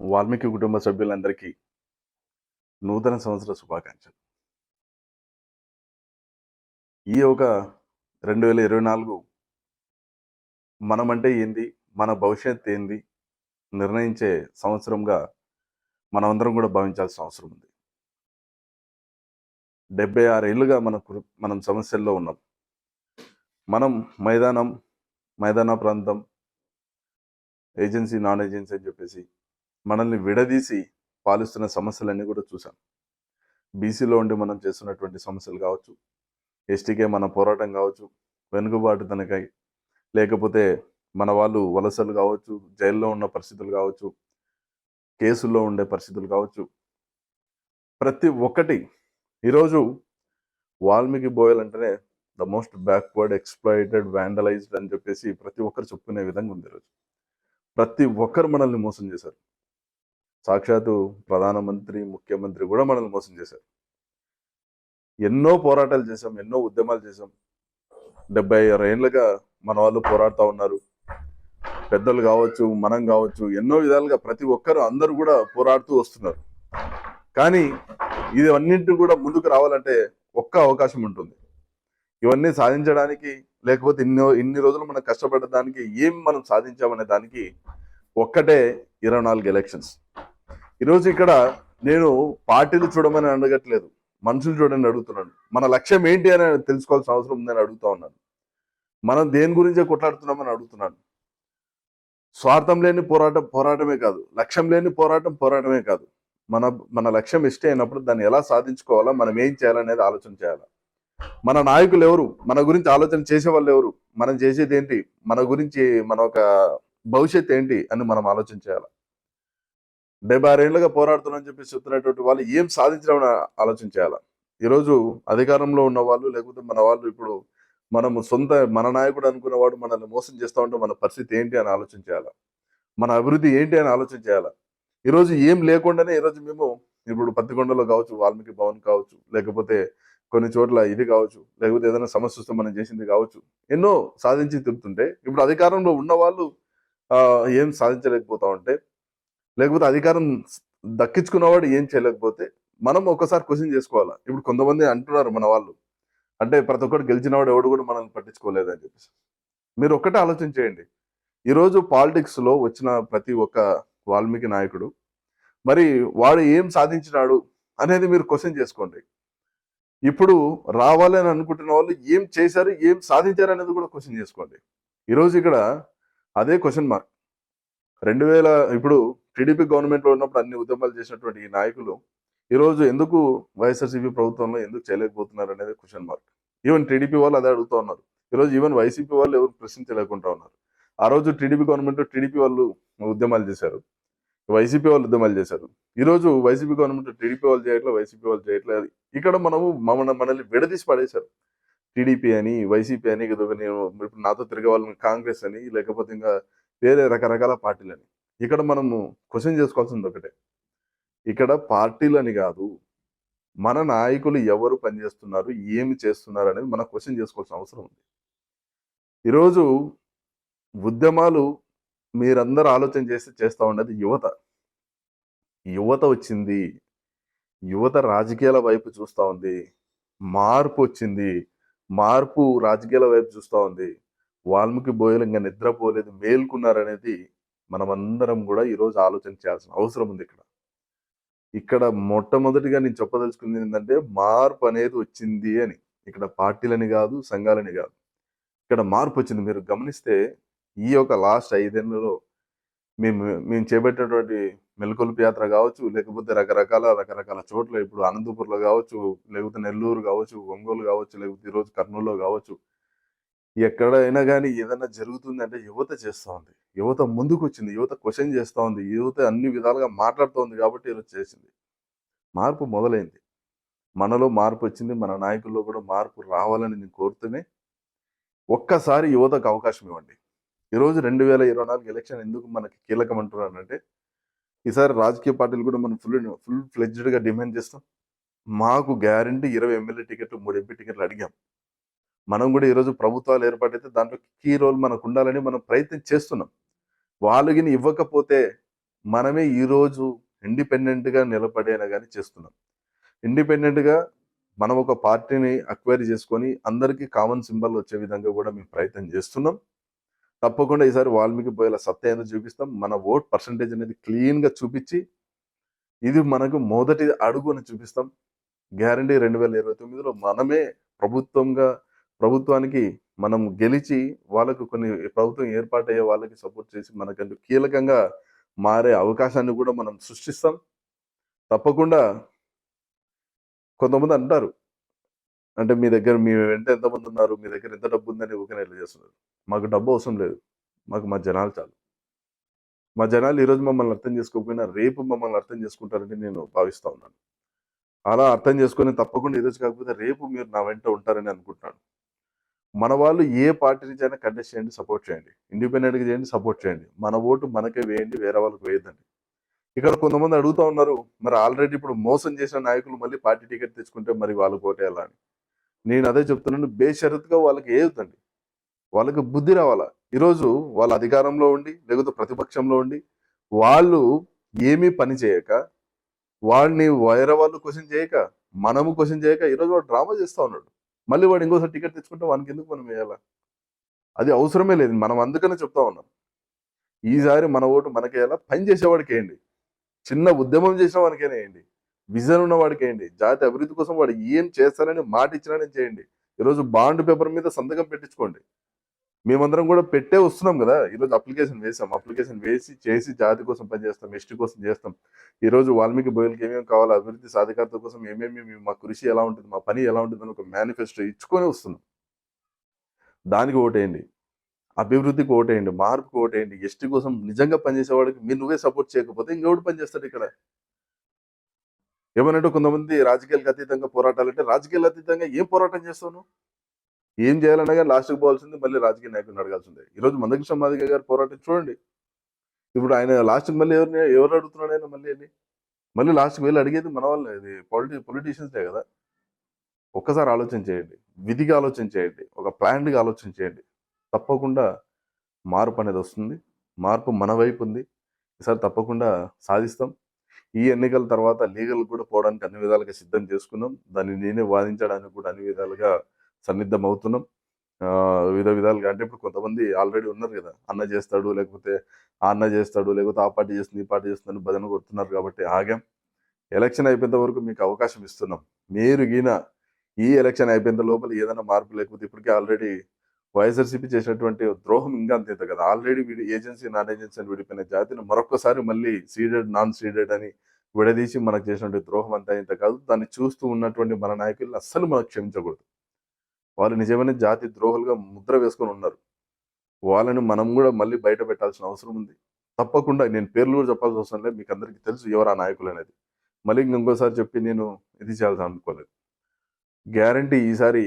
వాల్మీకి కుటుంబ సభ్యులందరికీ నూతన సంవత్సర శుభాకాంక్షలు. ఈ ఒక రెండు వేల ఇరవై నాలుగు మనమంటే ఏంది? మన భవిష్యత్ ఏంది? నిర్ణయించే సంవత్సరంగా మనమందరం కూడా భావించాల్సిన అవసరం ఉంది. డెబ్బై ఆరేళ్ళుగా మన మనం సమస్యల్లో ఉన్నాం. మనం మైదానం మైదాన ప్రాంతం ఏజెన్సీ నాన్ ఏజెన్సీ అని చెప్పేసి మనల్ని విడదీసి పాలిస్తున్న సమస్యలన్నీ కూడా చూసాం బీసీలో ఉండి మనం చేస్తున్నటువంటి సమస్యలు కావచ్చు ఎస్టీకే మన పోరాటం కావచ్చు వెనుకబాటు తనకై లేకపోతే మన వాళ్ళు వలసలు కావచ్చు జైల్లో ఉన్న పరిస్థితులు కావచ్చు కేసుల్లో ఉండే పరిస్థితులు కావచ్చు. ప్రతి ఒక్కటి ఈరోజు వాల్మీకి బోయల్ అంటేనే the most backward exploited vandalised అని చెప్పేసి ప్రతి ఒక్కరు చెప్పుకునే విధంగా ఉంది ఈరోజు. ప్రతి ఒక్కరు మనల్ని మోసం చేశారు. సాక్షాత్తు ప్రధానమంత్రి ముఖ్యమంత్రి కూడా మనల్ని మోసం చేశారు. ఎన్నో పోరాటాలు చేశాం ఎన్నో ఉద్యమాలు చేశాం. డెబ్బై ఆరు ఏళ్ళుగా మన వాళ్ళు పోరాడుతూ ఉన్నారు. పెద్దలు కావచ్చు మనం కావచ్చు ఎన్నో విధాలుగా ప్రతి ఒక్కరు అందరూ కూడా పోరాడుతూ వస్తున్నారు. కానీ ఇది కూడా ముందుకు రావాలంటే ఒక్క అవకాశం ఉంటుంది. ఇవన్నీ సాధించడానికి లేకపోతే ఇన్ని ఇన్ని రోజులు మనం కష్టపడడానికి ఏం మనం సాధించామనే దానికి ఒక్కటే ఇరవై నాలుగు ఎలక్షన్స్ ఈరోజు ఇక్కడ నేను పార్టీలు చూడమని అడగట్లేదు మనుషులు చూడని అడుగుతున్నాను. మన లక్ష్యం ఏంటి అని తెలుసుకోవాల్సిన అవసరం ఉందని అడుగుతా ఉన్నాను. మనం దేని గురించే కొట్లాడుతున్నామని అడుగుతున్నాను. స్వార్థం లేని పోరాటం పోరాటమే కాదు లక్ష్యం లేని పోరాటం పోరాటమే కాదు. మన మన లక్ష్యం ఇష్టే అయినప్పుడు దాన్ని ఎలా సాధించుకోవాలా మనం ఏం చేయాలనేది ఆలోచన చేయాలి? మన నాయకులు ఎవరు? మన గురించి ఆలోచన చేసే వాళ్ళు ఎవరు? మనం చేసేది ఏంటి? మన గురించి మన ఒక భవిష్యత్ ఏంటి అని మనం ఆలోచన చేయాలి? డెబ్బై ఆరేళ్ళుగా పోరాడుతున్నామని చెప్పి చెప్తున్నటువంటి వాళ్ళు ఏం సాధించడం ఆలోచన చేయాలి? ఈరోజు అధికారంలో ఉన్న వాళ్ళు లేకపోతే మన వాళ్ళు ఇప్పుడు మనము సొంత మన నాయకుడు అనుకున్నవాడు మనల్ని మోసం చేస్తూ ఉంటే మన పరిస్థితి ఏంటి అని ఆలోచన చేయాలి? మన అభివృద్ధి ఏంటి అని ఆలోచన చేయాలి? ఈరోజు ఏం లేకుండానే ఈరోజు మేము ఇప్పుడు పత్తికొండలో కావచ్చు వాల్మీకి భవన్ కావచ్చు లేకపోతే కొన్ని చోట్ల ఇది కావచ్చు లేకపోతే ఏదైనా సమస్య వస్తే మనం చేసింది కావచ్చు ఎన్నో సాధించి తిరుగుతుంటే ఇప్పుడు అధికారంలో ఉన్న వాళ్ళు ఆ, ఏం సాధించలేకపోతా ఉంటే లేకపోతే అధికారం దక్కించుకున్నవాడు ఏం చేయలేకపోతే మనం ఒకసారి క్వశ్చన్ చేసుకోవాలా? ఇప్పుడు కొంతమంది అంటున్నారు మన వాళ్ళు. అంటే ప్రతి ఒక్కరు గెలిచినవాడు ఎవడు కూడా మనల్ని పట్టించుకోలేదు అని చెప్పేసి. మీరు ఒక్కటే ఆలోచన చేయండి. ఈరోజు పాలిటిక్స్లో వచ్చిన ప్రతి ఒక్క వాల్మీకి నాయకుడు మరి వాడు ఏం సాధించినాడు అనేది మీరు క్వశ్చన్ చేసుకోండి. ఇప్పుడు రావాలని అనుకుంటున్న వాళ్ళు ఏం చేశారు ఏం సాధించారు అనేది కూడా క్వశ్చన్ చేసుకోండి. ఈరోజు ఇక్కడ అదే క్వశ్చన్ మార్క్. రెండు వేల ఇప్పుడు టీడీపీ గవర్నమెంట్లో ఉన్నప్పుడు అన్ని ఉద్యమాలు చేసినటువంటి ఈ నాయకులు ఈరోజు ఎందుకు వైఎస్ఆర్సీపీ ప్రభుత్వంలో ఎందుకు చేయలేకపోతున్నారు అనేది క్వశ్చన్ మార్క్ ఈవెన్ టీడీపీ వాళ్ళు అదే అడుగుతూ ఉన్నారు. ఈరోజు ఈవెన్ వైసీపీ వాళ్ళు ఎవరు ప్రశ్నించలేకుండా ఉన్నారు. ఆ రోజు టీడీపీ గవర్నమెంట్ టీడీపీ వాళ్ళు ఉద్యమాలు చేశారు. వైసీపీ వాళ్ళు ఉద్యమాలు చేశారు. ఈ రోజు వైసీపీ గవర్నమెంట్ టీడీపీ వాళ్ళు చేయట్లేదు వైసీపీ వాళ్ళు చేయట్లేదు ఇక్కడ మనము మన మనల్ని విడదీసి పడేశారు. టీడీపీ అని వైసీపీ అని నేను ఇప్పుడు నాతో తిరగవాలని వాళ్ళని కాంగ్రెస్ అని లేకపోతే ఇంకా వేరే రకరకాల పార్టీలని. ఇక్కడ మనము క్వశ్చన్ చేసుకోవాల్సింది ఒకటే. ఇక్కడ పార్టీలని కాదు మన నాయకులు ఎవరు పనిచేస్తున్నారు ఏమి చేస్తున్నారు అనేది మనం క్వశ్చన్ చేసుకోవాల్సిన అవసరం ఉంది. ఈరోజు ఉద్యమాలు మీరందరూ ఆలోచన చేసి చేస్తూ ఉండేది యువత. యువత వచ్చింది యువత రాజకీయాల వైపు చూస్తూ ఉంది మార్పు వచ్చింది మార్పు రాజకీయాల వైపు చూస్తూ ఉంది. వాల్మీకి బోయలు ఇంకా నిద్రపోలేదు మేల్కున్నారనేది మనమందరం కూడా ఈరోజు ఆలోచన చేయాల్సిన అవసరం ఉంది ఇక్కడ. ఇక్కడ మొట్టమొదటిగా నేను చెప్పదలుచుకుంది ఏంటంటే మార్పు అనేది వచ్చింది అని. ఇక్కడ పార్టీలని కాదు సంఘాలని కాదు. ఇక్కడ మార్పు వచ్చింది. మీరు గమనిస్తే ఈ యొక్క లాస్ట్ ఐదేళ్ళలో మేము మేము చేపట్టేటువంటి మెలకొల్పు యాత్ర కావచ్చు లేకపోతే రకరకాల రకరకాల చోట్ల ఇప్పుడు అనంతపూర్లో కావచ్చు లేకపోతే నెల్లూరు కావచ్చు ఒంగోలు కావచ్చు లేకపోతే ఈరోజు కర్నూలులో కావచ్చు ఎక్కడైనా కానీ ఏదైనా జరుగుతుంది అంటే యువత చేస్తూ ఉంది. యువత ముందుకు వచ్చింది యువత క్వశ్చన్ చేస్తూ ఉంది. యువత అన్ని విధాలుగా మాట్లాడుతోంది కాబట్టి ఈరోజు చేసింది. మార్పు మొదలైంది. మనలో మార్పు వచ్చింది మన నాయకుల్లో కూడా మార్పు రావాలని నేను కోరుతూనే ఒక్కసారి యువతకు అవకాశం ఇవ్వండి. ఈరోజు రెండు వేల ఇరవై నాలుగు ఎలక్షన్ ఎందుకు మనకి కీలకం అంటున్నానంటే ఈసారి రాజకీయ పార్టీలు కూడా మనం ఫుల్ ఫుల్ ఫ్లెడ్జ్డ్గా డిమాండ్ చేస్తాం. మాకు గ్యారంటీ ఇరవై ఎమ్మెల్యే టికెట్లు మూడు ఎంపీ టికెట్లు అడిగాం. మనం కూడా ఈరోజు ప్రభుత్వాలు ఏర్పాటైతే దాంట్లో కీ రోల్ మనకు ఉండాలని మనం ప్రయత్నం చేస్తున్నాం. వాళ్ళకి ఇవ్వకపోతే మనమే ఈరోజు ఇండిపెండెంట్గా నిలబడేనా కానీ చేస్తున్నాం. ఇండిపెండెంట్గా మనం ఒక పార్టీని అక్వైర్ చేసుకొని అందరికీ కామన్ సింబల్ వచ్చే విధంగా కూడా మేము ప్రయత్నం చేస్తున్నాం. తప్పకుండా ఈసారి వాల్మీకి పోయేలా సత్తా ఏందో చూపిస్తాం. మన ఓట్ పర్సంటేజ్ అనేది క్లీన్గా చూపించి ఇది మనకు మొదటి అడుగు అని చూపిస్తాం. గ్యారంటీ రెండు వేల ఇరవై తొమ్మిదిలో మనమే ప్రభుత్వంగా ప్రభుత్వానికి మనం గెలిచి వాళ్ళకు కొన్ని ప్రభుత్వం ఏర్పాటయ్యే వాళ్ళకి సపోర్ట్ చేసి మనకంటూ కీలకంగా మారే అవకాశాన్ని కూడా మనం సృష్టిస్తాం. తప్పకుండా కొంతమంది అంటారు. అంటే మీ దగ్గర మీ వెంట ఎంతమంది ఉన్నారు? మీ దగ్గర ఎంత డబ్బు ఉందని ఊకనే ఇట్లా చేస్తున్నారు? మాకు డబ్బు అవసరం లేదు. మాకు మా జనాలు చాలు. మా జనాలు ఈరోజు మమ్మల్ని అర్థం చేసుకోకపోయినా రేపు మమ్మల్ని అర్థం చేసుకుంటారని నేను భావిస్తూ ఉన్నాను. అలా అర్థం చేసుకొని తప్పకుండా ఈరోజు కాకపోతే రేపు మీరు నా వెంట ఉంటారని అనుకుంటున్నాను. మన వాళ్ళు ఏ పార్టీ నుంచి అయినా కంటెస్ట్ చేయండి సపోర్ట్ చేయండి. ఇండిపెండెంట్గా చేయండి సపోర్ట్ చేయండి. మన ఓటు మనకే వేయండి వేరే వాళ్ళకి వేయద్దండి. ఇక్కడ కొంతమంది అడుగుతా ఉన్నారు మరి ఆల్రెడీ ఇప్పుడు మోసం చేసిన నాయకులు మళ్ళీ పార్టీ టికెట్ తెచ్చుకుంటే మరి వాళ్ళు ఓటేయాలా అని? నేను అదే చెప్తున్నాను బేషరత్గా వాళ్ళకి ఏదండి వాళ్ళకి బుద్ధి రావాలా? ఈరోజు వాళ్ళ అధికారంలో ఉండి లేకపోతే ప్రతిపక్షంలో ఉండి వాళ్ళు ఏమీ పని చేయక వాళ్ళని వేరే వాళ్ళు క్వశ్చన్ చేయక మనము క్వశ్చన్ చేయక ఈరోజు వాడు డ్రామా చేస్తూ ఉన్నాడు. మళ్ళీ వాడు ఇంకోసారి టికెట్ తెచ్చుకుంటే వానికి ఎందుకు మనం వేయాలా? అది అవసరమే లేదు. మనం అందుకనే చెప్తా ఉన్నాం. ఈసారి మన ఓటు మనకేయాలా? పని చేసేవాడికి వేయండి చిన్న ఉద్యమం చేసిన వాడికైనా వేయండి విజన్ ఉన్న వాడికి వేయండి జాతి అభివృద్ధి కోసం వాడు ఏం చేస్తానని మాట ఇచ్చినానని చేయండి. ఈరోజు బాండ్ పేపర్ మీద సంతకం పెట్టించుకోండి. మేమందరం కూడా పెట్టే వస్తున్నాం కదా. ఈరోజు అప్లికేషన్ వేసాం. అప్లికేషన్ వేసి చేసి జాతి కోసం పనిచేస్తాం ఎస్టీ కోసం చేస్తాం. ఈరోజు వాల్మీకి బోయలకి ఏమేమి కావాలో అభివృద్ధి సాధికారత కోసం ఏమేమి మా కృషి ఎలా ఉంటుంది మా పని ఎలా ఉంటుంది అని ఒక మేనిఫెస్టో ఇచ్చుకొని వస్తున్నాం. దానికి ఓటేయండి. అభివృద్ధికి ఓటేయండి. మార్పుకి ఓటేయండి. ఎస్టీ కోసం నిజంగా పనిచేసేవాడికి మీరు నువ్వే సపోర్ట్ చేయకపోతే ఇంకెవడు పనిచేస్తాడు ఇక్కడ? ఏమనంటే కొంతమంది రాజకీయాలకు అతీతంగా పోరాటాలు అంటే రాజకీయాలకు అతీతంగా ఏం పోరాటం చేస్తాను ఏం చేయాలన్నా కానీ లాస్ట్కి పోవాల్సింది మళ్ళీ రాజకీయ నాయకులను అడగాల్సిందే. ఈరోజు మందకృష్ణ మాదిగ గారు పోరాటం చూడండి. ఇప్పుడు ఆయన లాస్ట్కి మళ్ళీ ఎవరిని ఎవరు అడుగుతున్నాడు ఆయన మళ్ళీ అని? మళ్ళీ లాస్ట్కి వెళ్ళి అడిగేది మన వాళ్ళే. ఇది పొలిటి పొలిటీషియన్సే కదా. ఒక్కసారి ఆలోచన చేయండి. విధిగా ఆలోచన చేయండి. ఒక ప్లాన్డ్గా ఆలోచన చేయండి. తప్పకుండా మార్పు అనేది వస్తుంది. మార్పు మన వైపు ఉంది. ఈసారి తప్పకుండా సాధిస్తాం. ఈ ఎన్నికల తర్వాత లీగల్ కూడా పోవడానికి అన్ని విధాలుగా సిద్ధం చేసుకున్నాం. దాన్ని నేనే వాదించడానికి కూడా అన్ని విధాలుగా సన్నిద్ధం అవుతున్నాం వివిధ విధాలుగా. అంటే ఇప్పుడు కొంతమంది ఆల్రెడీ ఉన్నారు కదా. అన్న చేస్తాడు లేకపోతే ఆ అన్న చేస్తాడు లేకపోతే ఆ పార్టీ చేస్తుంది ఈ పార్టీ చేస్తుందని భజన కొడుతున్నారు కాబట్టి ఆగాం. ఎలక్షన్ అయిపోయేంత వరకు మీకు అవకాశం ఇస్తున్నాం. మీరు గీన ఈ ఎలక్షన్ అయిపోయేంత లోపల ఏదైనా మార్పు లేకపోతే ఇప్పటికే ఆల్రెడీ వైఎస్ఆర్సీపీ చేసినటువంటి ద్రోహం ఇంకా అంతే కదా. ఆల్రెడీ వీడి ఏజెన్సీ నాన్ ఏజెన్సీ అని విడిపోయిన జాతిని మరొకసారి మళ్ళీ సీడెడ్ నాన్ సీడెడ్ అని విడదీసి మనకు చేసినటువంటి ద్రోహం అంతా ఇంత కాదు. దాన్ని చూస్తూ ఉన్నటువంటి మన నాయకులను అస్సలు మనకు క్షమించకూడదు. వాళ్ళు నిజమైన జాతి ద్రోహులుగా ముద్ర వేసుకొని ఉన్నారు. వాళ్ళని మనం కూడా మళ్ళీ బయట పెట్టాల్సిన అవసరం ఉంది. తప్పకుండా నేను పేర్లు కూడా చెప్పాల్సిన అవసరం లేదు. మీకు అందరికీ తెలుసు ఎవరు ఆ నాయకులు అనేది. మళ్ళీ ఇంకోసారి చెప్పి నేను ఇది చేయాల్సి అనుకోలేదు. గ్యారంటీ ఈసారి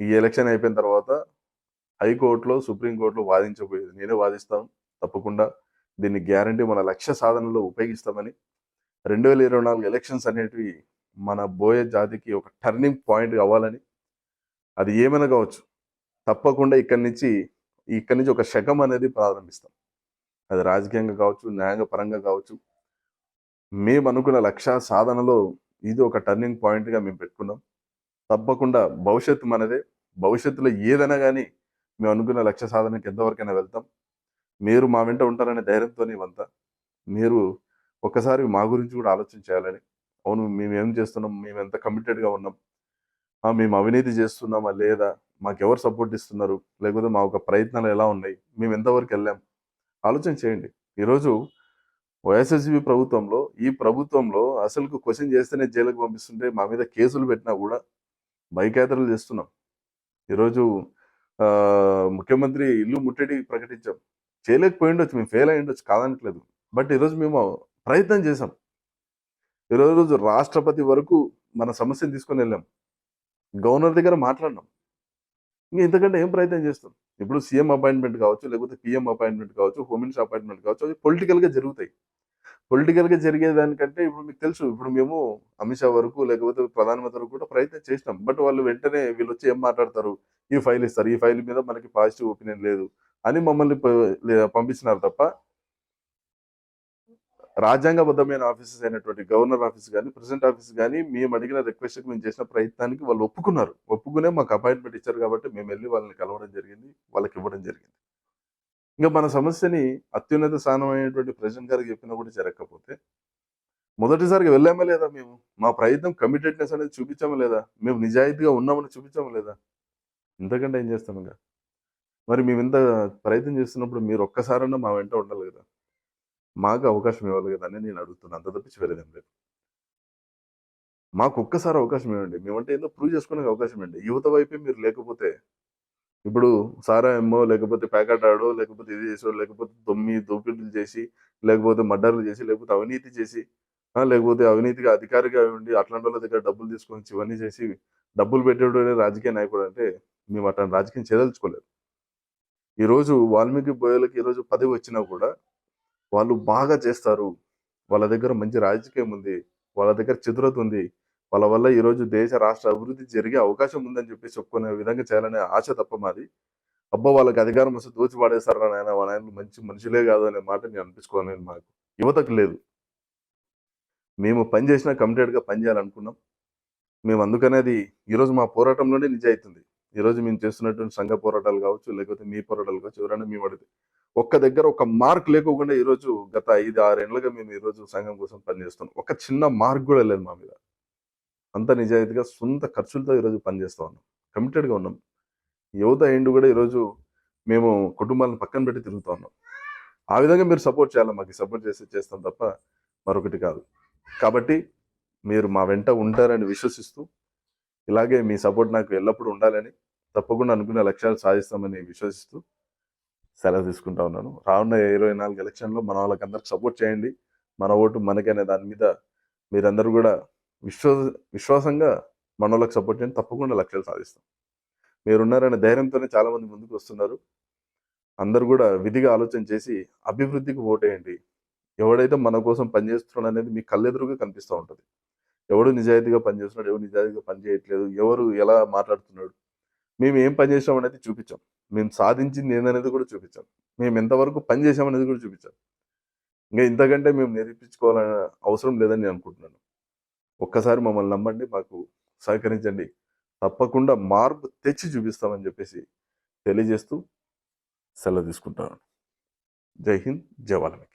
ఈ ఎలక్షన్ అయిపోయిన తర్వాత హైకోర్టులో సుప్రీంకోర్టులో వాదించబోయేది. నేనే వాదిస్తాను. తప్పకుండా దీన్ని గ్యారంటీ మన లక్ష్య సాధనలో ఉపయోగిస్తామని. రెండు వేల ఇరవై నాలుగు ఎలక్షన్స్ అనేటివి మన బోయే జాతికి ఒక టర్నింగ్ పాయింట్ అవ్వాలని అది ఏమైనా కావచ్చు. తప్పకుండా ఇక్కడి నుంచి ఇక్కడి నుంచి ఒక శకం అనేది ప్రారంభిస్తాం. అది రాజకీయంగా కావచ్చు న్యాయపరంగా కావచ్చు. మేము అనుకున్న లక్ష్య సాధనలో ఇది ఒక టర్నింగ్ పాయింట్గా మేము పెట్టుకున్నాం. తప్పకుండా భవిష్యత్తు మనదే. భవిష్యత్తులో ఏదైనా కానీ మేము అనుకున్న లక్ష్య సాధనకి ఎంతవరకైనా వెళ్తాం. మీరు మా వెంట ఉంటారనే ధైర్యంతో ఇవంతా. మీరు ఒక్కసారి మా గురించి కూడా ఆలోచన చేయాలని. అవును మేము ఏం చేస్తున్నాం మేము ఎంత కమిటెడ్గా ఉన్నాం. మేము అవినీతి చేస్తున్నామా లేదా? మాకు ఎవరు సపోర్ట్ ఇస్తున్నారు? లేకపోతే మా ఒక ప్రయత్నాలు ఎలా ఉన్నాయి? మేము ఎంతవరకు వెళ్ళాం? ఆలోచన చేయండి. ఈరోజు వైఎస్ఎస్సీపీ ప్రభుత్వంలో ఈ ప్రభుత్వంలో అసలుకు క్వశ్చన్ చేస్తేనే జైలుకు పంపిస్తుంటే మా మీద కేసులు పెట్టినా కూడా బైక్ చేస్తున్నాం. ఈరోజు ముఖ్యమంత్రి ఇల్లు ముట్టడి ప్రకటించాం. చేయలేకపోయి ఉండొచ్చు మేము ఫెయిల్ అయి ఉండొచ్చు కాదనట్లేదు. బట్ ఈరోజు మేము ప్రయత్నం చేసాం ఈరోజు రాష్ట్రపతి వరకు మన సమస్యను తీసుకొని వెళ్ళాం. గవర్నర్ దగ్గర మాట్లాడినాం. ఇంకా ఇంతకంటే ఏం ప్రయత్నం చేస్తాం? ఇప్పుడు సీఎం అపాయింట్మెంట్ కావచ్చు లేకపోతే పిఎం అపాయింట్మెంట్ కావచ్చు హోమ్ మినిస్టర్ అపాయింట్మెంట్ కావచ్చు అవి పొలిటికల్గా జరుగుతాయి. పొలిటికల్గా జరిగేదానికంటే ఇప్పుడు మీకు తెలుసు ఇప్పుడు మేము అమిత్ షా వరకు లేకపోతే ప్రధానమంత్రి వరకు కూడా ప్రయత్నం చేసినాం. బట్ వాళ్ళు వెంటనే వీళ్ళు వచ్చి ఏం మాట్లాడతారు? ఈ ఫైల్ ఇస్తారు. ఈ ఫైల్ మీద మనకి పాజిటివ్ ఒపీనియన్ లేదు అని మమ్మల్ని పంపించినారు తప్ప రాజ్యాంగబద్ధమైన ఆఫీసెస్ అయినటువంటి గవర్నర్ ఆఫీస్ కానీ ప్రెసిడెంట్ ఆఫీస్ కానీ మేము అడిగిన రిక్వెస్ట్కి మేము చేసిన ప్రయత్నానికి వాళ్ళు ఒప్పుకున్నారు. ఒప్పుకునే మాకు అపాయింట్మెంట్ ఇచ్చారు కాబట్టి మేము వెళ్ళి వాళ్ళని కలవడం జరిగింది వాళ్ళకి ఇవ్వడం జరిగింది. ఇంకా మన సమస్యని అత్యున్నత స్థానం అయినటువంటి ప్రెసిడెంట్ గారికి చెప్పినా కూడా జరగకపోతే మొదటిసారిగా వెళ్ళామా లేదా మేము? మా ప్రయత్నం కమిటెడ్నెస్ అనేది చూపించామా లేదా? మేము నిజాయితీగా ఉన్నామని చూపించామా లేదా? ఇంతకంటే ఏం చేస్తాం ఇంకా? మరి మేము ఇంత ప్రయత్నం చేస్తున్నప్పుడు మీరు ఒక్కసారన్నా మా వెంట ఉండాలి కదా. మాకు అవకాశం ఇవ్వాలి కదా అని నేను అడుగుతున్నాను అంత తప్పించి వేరేదేం లేదు మాకు ఒక్కసారి అవకాశం ఇవ్వండి. మేమంటే ఏదో ప్రూవ్ చేసుకునే అవకాశం ఇవ్వండి. యువత వైపే మీరు లేకపోతే ఇప్పుడు సారా ఏమో లేకపోతే ప్యాకెట్ ఆడో లేకపోతే ఇది చేసో లేకపోతే దొమ్మి దోపిడీలు చేసి లేకపోతే మర్డర్లు చేసి లేకపోతే అవినీతి చేసి లేకపోతే అవినీతిగా అధికారిగా ఉండి అట్లాంటి వాళ్ళ దగ్గర డబ్బులు తీసుకొని ఇవన్నీ చేసి డబ్బులు పెట్టేటోడే రాజకీయ నాయకుడు అంటే మేము అట్లాంటి రాజకీయం చేయదలుచుకోలేదు. ఈరోజు వాల్మీకి బోయలకి ఈరోజు పదవి వచ్చినా కూడా వాళ్ళు బాగా చేస్తారు. వాళ్ళ దగ్గర మంచి రాజకీయం ఉంది. వాళ్ళ దగ్గర చతురత ఉంది. వాళ్ళ వల్ల ఈరోజు దేశ రాష్ట్ర అభివృద్ధి జరిగే అవకాశం ఉందని చెప్పి చెప్పుకునే విధంగా చేయాలనే ఆశ తప్ప మాది. అబ్బా వాళ్ళకి అధికారం వస్తే దోచి పాడేస్తారు నాయన? వాళ్ళ ఆయన మంచి మనుషులే కాదు అనే మాట నేను అనిపించుకోవాలని మాకు. యువతకు లేదు. మేము పని చేసినా కమిటెడ్గా పని చేయాలనుకున్నాం. మేము అందుకనే అది ఈరోజు మా పోరాటంలోనే నిజాయితీ ఉంది. ఈరోజు మేము చేస్తున్నటువంటి సంఘ పోరాటాలు కావచ్చు లేకపోతే మీ పోరాటాలు కావచ్చు ఎవరైనా మేము అడిగితే ఒక్క దగ్గర ఒక మార్క్ లేకోకుండా ఈరోజు గత ఐదు ఆరేళ్ళుగా మేము ఈరోజు సంఘం కోసం పనిచేస్తున్నాం. ఒక చిన్న మార్క్ కూడా లేదు మా మీద. అంత నిజాయితీగా సొంత ఖర్చులతో ఈరోజు పనిచేస్తూ ఉన్నాం. కమిటెడ్గా ఉన్నాం. యువత ఎండు కూడా ఈరోజు మేము కుటుంబాలను పక్కన పెట్టి తిరుగుతూ ఉన్నాం. ఆ విధంగా మీరు సపోర్ట్ చేయాలి? మాకు సపోర్ట్ చేసి చేస్తాం తప్ప మరొకటి కాదు. కాబట్టి మీరు మా వెంట ఉంటారని విశ్వసిస్తూ ఇలాగే మీ సపోర్ట్ నాకు ఎల్లప్పుడూ ఉండాలని తప్పకుండా అనుకున్న లక్ష్యాలు సాధిస్తామని విశ్వసిస్తూ సెలవు తీసుకుంటా ఉన్నాను. రానున్న ఇరవై నాలుగు ఎలక్షన్లో మన వాళ్ళకందరికి సపోర్ట్ చేయండి. మన ఓటు మనకనే దాని మీద మీరందరూ కూడా విశ్వ విశ్వాసంగా మన వాళ్ళకి సపోర్ట్ చేయండి. తప్పకుండా లక్ష్యాలు సాధిస్తాం. మీరున్నారనే ధైర్యంతోనే చాలామంది ముందుకు వస్తున్నారు. అందరూ కూడా విధిగా ఆలోచన చేసి అభివృద్ధికి ఓటేయండి. ఎవడైతే మన కోసం పనిచేస్తున్నాడు అనేది మీ కళ్ళెదురుగా కనిపిస్తూ ఉంటుంది. ఎవడు నిజాయితీగా పనిచేస్తున్నాడు ఎవరు నిజాయితీగా పని చేయట్లేదు ఎవరు ఎలా మాట్లాడుతున్నాడు మేము ఏం పని చేసాం అనేది చూపించాం. మేము సాధించింది ఏందనేది కూడా చూపించాం. మేము ఎంతవరకు పని చేసామనేది కూడా చూపించాం. ఇంకా ఇంతకంటే మేము నిరూపించుకోవాలనే అవసరం లేదని నేను అనుకుంటున్నాను. ఒక్కసారి మమ్మల్ని నమ్మండి మాకు సహకరించండి. తప్పకుండా మార్పు తెచ్చి చూపిస్తామని చెప్పేసి తెలియజేస్తూ సెలవు తీసుకుంటాను జై హింద్ జై వాల్మీకి.